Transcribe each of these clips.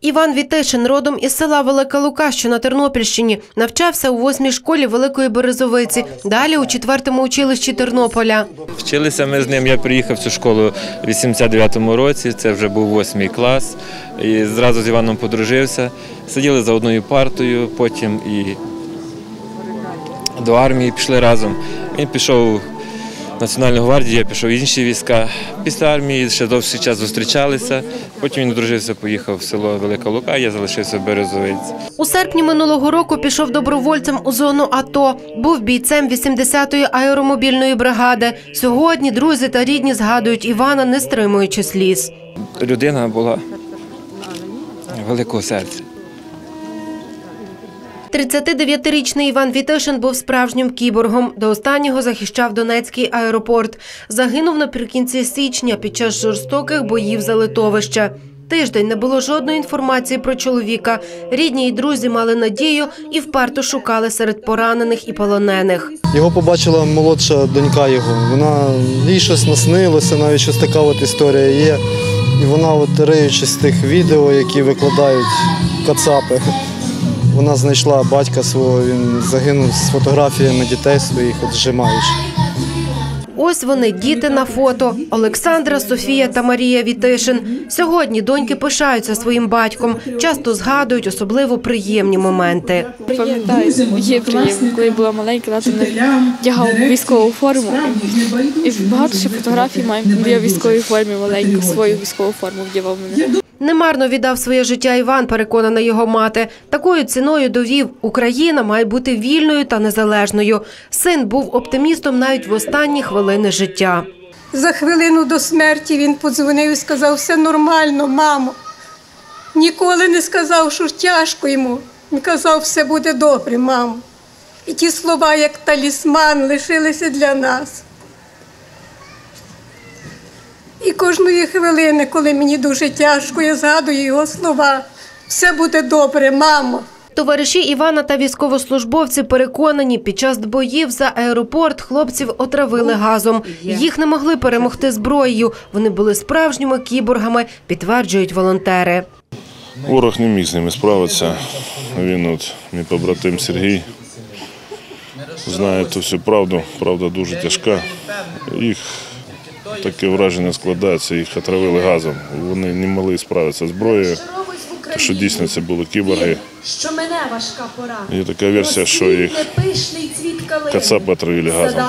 Іван Вітишин родом із села Велика Лука, що на Тернопільщині, навчався у восьмій школі Великої Березовиці. Далі у четвертому училищі Тернополя. Вчилися ми з ним. Я приїхав в цю школу в 89-му році. Це вже був восьмий клас. І зразу з Іваном подружився. Сиділи за одною партою, потім і до армії пішли разом. Він пішов Національну гвардію, я пішов в інші війська. Після армії ще довший час зустрічалися. Потім він одружився, поїхав в село Велика Лука, я залишився в Березовиці. У серпні минулого року пішов добровольцем у зону АТО. Був бійцем 80-ї аеромобільної бригади. Сьогодні друзі та рідні згадують Івана, не стримуючи сліз. Людина була великого серця. 39-річний Іван Вітишин був справжнім кіборгом. До останнього захищав Донецький аеропорт. Загинув наприкінці січня під час жорстоких боїв за литовище. Тиждень не було жодної інформації про чоловіка. Рідні й друзі мали надію і вперто шукали серед поранених і полонених. Його побачила молодша донька його. Вона їй щось наснилося, навіть щось така от історія є. І вона, от риючись з тих відео, які викладають кацапи, вона знайшла батька свого, він загинув з фотографіями дітей своїх, от зжимаючи. Ось вони, діти на фото. Олександра, Софія та Марія Вітишин. Сьогодні доньки пишаються своїм батьком, часто згадують особливо приємні моменти. Пам'ятаю, є приємно, коли була маленька, тато не вдягав військову форму. І багато ще фотографій маю, де я в військовій формі маленьку, свою військову форму вдягав мене. Немарно віддав своє життя Іван, переконана його мати. Такою ціною довів, Україна має бути вільною та незалежною. Син був оптимістом навіть в останні хвилини життя. За хвилину до смерті він подзвонив і сказав, все нормально, мамо. Ніколи не сказав, що тяжко йому. Він казав, все буде добре, мамо. І ті слова, як талісман, лишилися для нас. І кожної хвилини, коли мені дуже тяжко, я згадую його слова. Все буде добре, мамо. Товариші Івана та військовослужбовці переконані, під час боїв за аеропорт хлопців отравили газом. Їх не могли перемогти зброєю. Вони були справжніми кіборгами, підтверджують волонтери. Ворог не міг з ними справитися. Він, от, мій побратим Сергій, знає ту всю правду. Правда дуже тяжка. Їх таке враження складається, їх отравили газом. Вони не могли справитися зброєю. Що дійсно це були кіборги. Що мене важка пора. Є така версія, що їх кацапи отравили газом.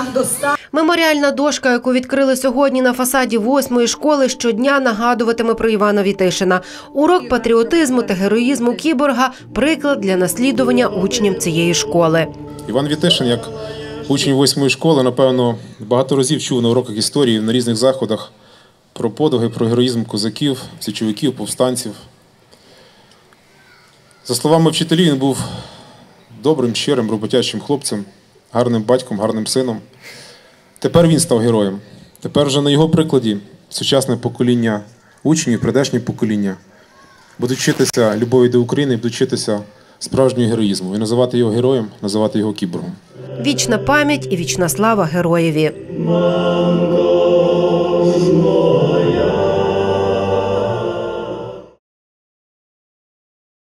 Меморіальна дошка, яку відкрили сьогодні на фасаді восьмої школи, щодня нагадуватиме про Івана Вітишина. Урок патріотизму та героїзму кіборга приклад для наслідування учням цієї школи. Іван Вітишин, як учень восьмої школи, напевно, багато разів чув на уроках історії на різних заходах про подвиги, про героїзм козаків, січовиків, повстанців. За словами вчителів, він був добрим, щирим, роботячим хлопцем, гарним батьком, гарним сином. Тепер він став героєм. Тепер вже на його прикладі сучасне покоління учнів, прийдешнє покоління будуть вчитися любові до України, будуть вчитися справжнього героїзму. І називати його героєм, називати його кіборгом. Вічна пам'ять і вічна слава героєві.